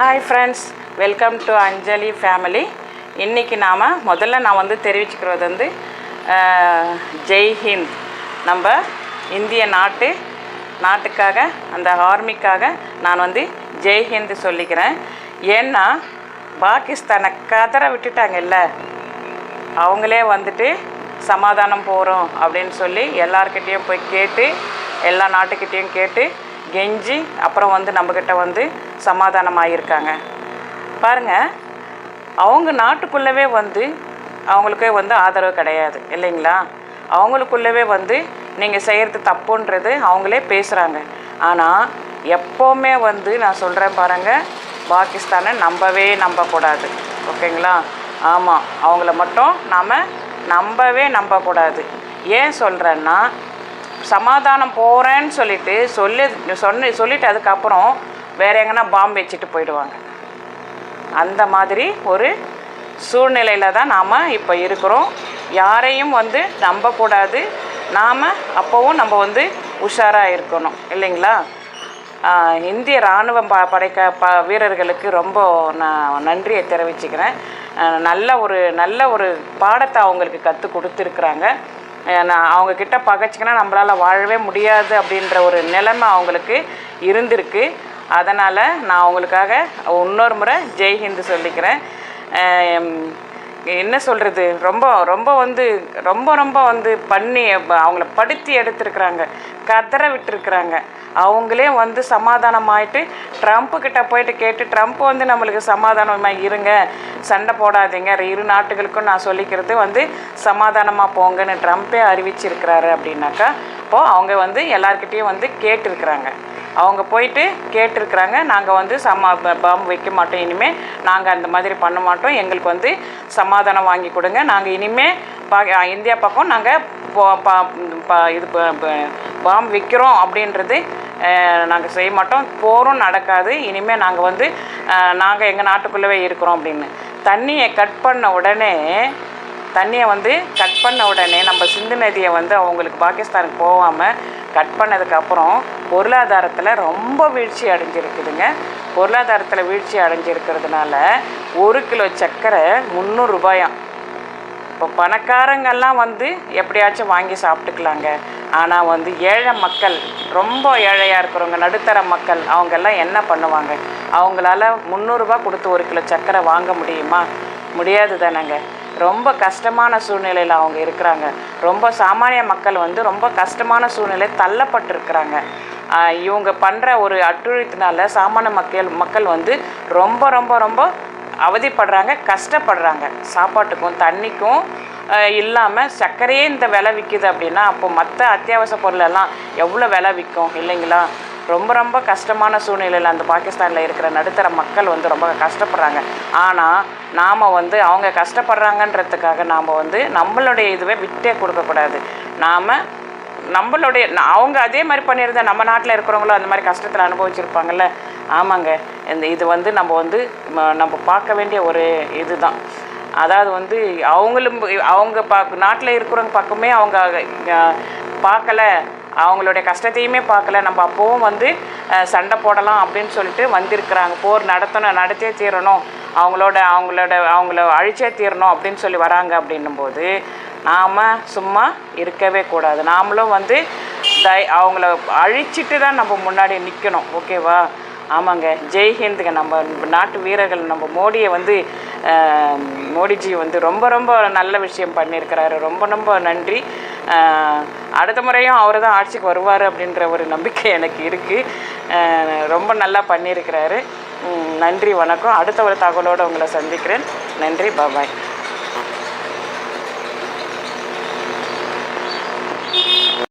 Hi friends welcome to Anjali family இன்றைக்கி நாம் முதல்ல நான் வந்து தெரிவிச்சுக்கிறது வந்து ஜெய் ஹிந்த். நம்ம இந்திய நாட்டு நாட்டுக்காக அந்த ஆர்மிக்காக நான் வந்து ஜெய் ஹிந்த் சொல்லிக்கிறேன். ஏன்னா பாகிஸ்தானை கதற விட்டுட்டாங்கல்ல? அவங்களே வந்துட்டு சமாதானம் போகிறோம் அப்படின்னு சொல்லி எல்லார்கிட்டேயும் போய் கேட்டு எல்லா நாட்டுக்கிட்டேயும் கேட்டு கெஞ்சி அப்புறம் வந்து நம்மக்கிட்ட வந்து சமாதானம் ஆகியிருக்காங்க பாருங்கள் அவங்க நாட்டுக்குள்ளவே வந்து அவங்களுக்கே வந்து ஆதரவு கிடையாது இல்லைங்களா? அவங்களுக்குள்ளவே வந்து நீங்கள் செய்கிறது தப்புன்றது அவங்களே பேசுகிறாங்க ஆனால் எப்போவுமே வந்து நான் சொல்கிறேன் பாருங்கள் பாகிஸ்தானை நம்பவே நம்பக்கூடாது ஓகேங்களா? ஆமாம் அவங்கள மட்டும் நாம் நம்பவே நம்பக்கூடாது. ஏன் சொல்கிறேன்னா சமாதானம் போகிறேன்னு சொல்லிட்டு சொல்லி சொன்ன சொல்லிட்டு அதுக்கப்புறம் வேற எங்கன்னா பாம்பு வச்சுட்டு போயிடுவாங்க. அந்த மாதிரி ஒரு சூழ்நிலையில் தான் நாம் இப்போ இருக்கிறோம். யாரையும் வந்து நம்பக்கூடாது. நாம் அப்போவும் நம்ம வந்து உஷாராக இருக்கணும். இல்லைங்களா? இந்திய இராணுவ ப படைக்க ப வீரர்களுக்கு ரொம்ப நான் நன்றியை தெரிவிச்சுக்கிறேன். நல்ல ஒரு நல்ல ஒரு பாடத்தை அவங்களுக்கு கற்றுக் கொடுத்துருக்குறாங்க. நான் அவங்க கிட்ட பகைச்சிக்கினா நம்மளால் வாழவே முடியாது அப்படின்ற ஒரு நிலைமை அவங்களுக்கு இருந்திருக்கு. அதனால் நான் அவங்களுக்காக இன்னொரு முறை ஜெய்ஹிந்து சொல்லிக்கிறேன். என்ன சொல்கிறது ரொம்ப ரொம்ப வந்து ரொம்ப ரொம்ப வந்து பண்ணி ப- அவங்கள படுத்தி எடுத்திருக்கிறாங்க. கதற விட்டுருக்குறாங்க. அவங்களே வந்து சமாதானமாயிட்டு ட்ரம்ப்பு கிட்ட போயிட்டு கேட்டு ட்ரம்ப் வந்து நம்மளுக்கு சமாதானமாக இருங்க. சண்டை போடாதீங்க. இரு நாட்டுகளுக்கும் நான் சொல்லிக்கிறது வந்து சமாதானமாக போங்கன்னு ட்ரம்ப்பே அறிவிச்சிருக்கிறாரு அப்படின்னாக்கா அப்போது அவங்க வந்து எல்லாருக்கிட்டேயும் வந்து கேட்டிருக்கிறாங்க. அவங்க போயிட்டு கேட்டிருக்கிறாங்க. நாங்கள் வந்து சமா பாம்பு வைக்க மாட்டோம். இனிமேல் நாங்கள் அந்த மாதிரி பண்ண மாட்டோம். எங்களுக்கு வந்து சமாதானம் வாங்கி கொடுங்க. நாங்கள் இனிமேல் பா இந்தியா பக்கம் நாங்கள் இது ப- ப- பாம்பு வைக்கிறோம் அப்படின்றது நாங்கள் செய்ய மாட்டோம். போரும் நடக்காது. இனிமேல் நாங்கள் வந்து நாங்கள் எங்கள் நாட்டுக்குள்ளவே இருக்கிறோம் அப்படின்னு. தண்ணியை கட் பண்ண உடனே தண்ணியை வந்து கட் பண்ண உடனே நம்ம சிந்து நதியை வந்து அவங்களுக்கு பாகிஸ்தானுக்கு போகாமல் கட் பண்ணதுக்கப்புறம் பொருளாதாரத்தில் ரொம்ப வீழ்ச்சி அடைஞ்சிருக்குதுங்க. பொருளாதாரத்தில் வீழ்ச்சி அடைஞ்சிருக்கிறதுனால ஒரு கிலோ சர்க்கரை முந்நூறுரூபாயாம் இப்போ பணக்காரங்கெல்லாம் வந்து எப்படியாச்சும் வாங்கி சாப்பிட்டுக்கலாங்க. ஆனால் வந்து ஏழை மக்கள் ரொம்ப ஏழையாக இருக்கிறவங்க நடுத்தர மக்கள் அவங்கெல்லாம் என்ன பண்ணுவாங்க? அவங்களால முந்நூறுரூபா கொடுத்து ஒரு கிலோ சர்க்கரை வாங்க முடியுமா? முடியாது தானேங்க. ரொம்ப கஷ்டமான சூழ்நிலையில் அவங்க இருக்கிறாங்க. ரொம்ப சாமானிய மக்கள் வந்து ரொம்ப கஷ்டமான சூழ்நிலை தள்ளப்பட்டிருக்கிறாங்க. இவங்க பண்ணுற ஒரு அட்டுழித்தினால சாமானிய மக்கள் மக்கள் வந்து ரொம்ப ரொம்ப ரொம்ப அவதிப்படுறாங்க கஷ்டப்படுறாங்க. சாப்பாட்டுக்கும் தண்ணிக்கும் இல்லாமல் சர்க்கரையே இந்த விலை விற்கிது அப்படின்னா அப்போ மற்ற அத்தியாவசிய பொருளெல்லாம் எவ்வளோ விலை விற்கும்? இல்லைங்களா? ரொம்ப ரொம்ப கஷ்டமான சூழ்நிலையில் அந்த பாகிஸ்தானில் இருக்கிற நடுத்தர மக்கள் வந்து ரொம்ப கஷ்டப்படுறாங்க. ஆனால் நாம் வந்து அவங்க கஷ்டப்படுறாங்கன்றதுக்காக நாம் வந்து நம்மளுடைய இதுவே விட்டே கொடுக்கக்கூடாது நாம் நம்மளுடைய அவங்க அதே மாதிரி பண்ணியிருந்தா நம்ம நாட்டில் இருக்கிறவங்களும் அந்த மாதிரி கஷ்டத்தில் அனுபவிச்சிருப்பாங்கல்ல? ஆமாங்க. இந்த இது வந்து நம்ம வந்து ம- நம்ம பார்க்க வேண்டிய ஒரு இதுதான். அதாவது வந்து அவங்களும் அவங்க பா நாட்டில் இருக்கிறவங்க பக்கமே அவங்க பார்க்கலை பார்க்கல. அவங்களுடைய கஷ்டத்தையுமே பார்க்கல. நம்ம அப்போவும் வந்து சண்டை போடலாம் அப்படின்னு சொல்லிட்டு வந்திருக்கிறாங்க. போர் நடத்தணும் நடத்தே தீரணும். அவங்களோட அவங்களோட அவங்கள அழிச்சே தீரணும் அப்படின்னு சொல்லி வராங்க அப்படின்னும்போது நாம் சும்மா இருக்கவே கூடாது. நாமளும் வந்து தை அவங்கள அழிச்சிட்டு தான் நம்ம முன்னாடி நிற்கணும் ஓகேவா? ஆமாங்க. ஜெய்ஹிந்துங்க நம்ம நாட்டு வீரர்கள் நம்ம மோடியை வந்து மோடிஜி வந்து ரொம்ப ரொம்ப நல்ல விஷயம் பண்ணியிருக்கிறாரு. ரொம்ப ரொம்ப நன்றி. அடுத்த முறையும் அவர் தான் ஆட்சிக்கு வருவார் அப்படின்ற ஒரு நம்பிக்கை எனக்கு இருக்குது ரொம்ப நல்லா பண்ணியிருக்கிறாரு. நன்றி வணக்கம். அடுத்த ஒரு தகவலோடு உங்களை சந்திக்கிறேன். நன்றி பாபாய்